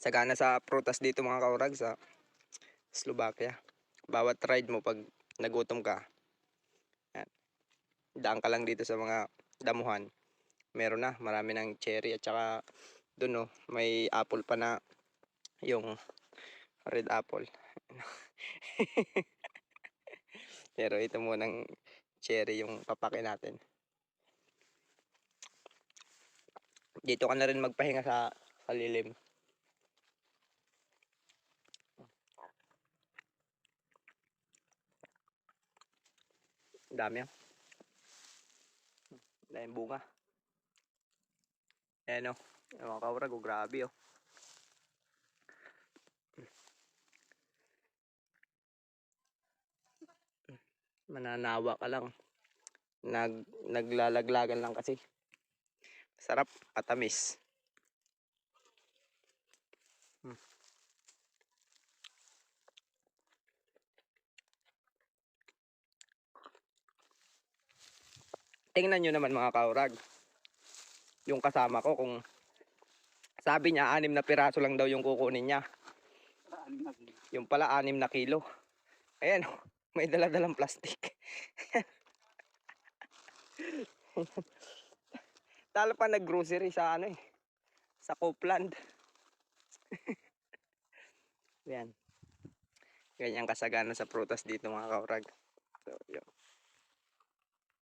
Sagana sa prutas dito mga kaurag sa Slovakia. Bawat ride mo pag nagutom ka, yan, daan ka lang dito sa mga damuhan. Meron na, marami ng cherry at saka doon no, may apple pa na yung red apple. Pero ito munang cherry yung papaki natin. Dito ka na rin magpahinga sa, sa lilim. Dami ah. Dahil bunga. Ayan o. Yung mga kaurag, oh, grabe oh. Mananawa ka lang. Nag, naglalaglagan lang kasi. Sarap, katamis. Hmm. Tingnan nyo naman mga kaurag. Yung kasama ko kung sabi niya anim na piraso lang daw yung kukunin niya. Yung pala anim na kilo. Ayan, oh, may daladalang plastic. Talo pa nag-grocery sa ano eh. Sa Copeland. Yan. Ganyan kasagana sa prutas dito mga kaurag. So, yun.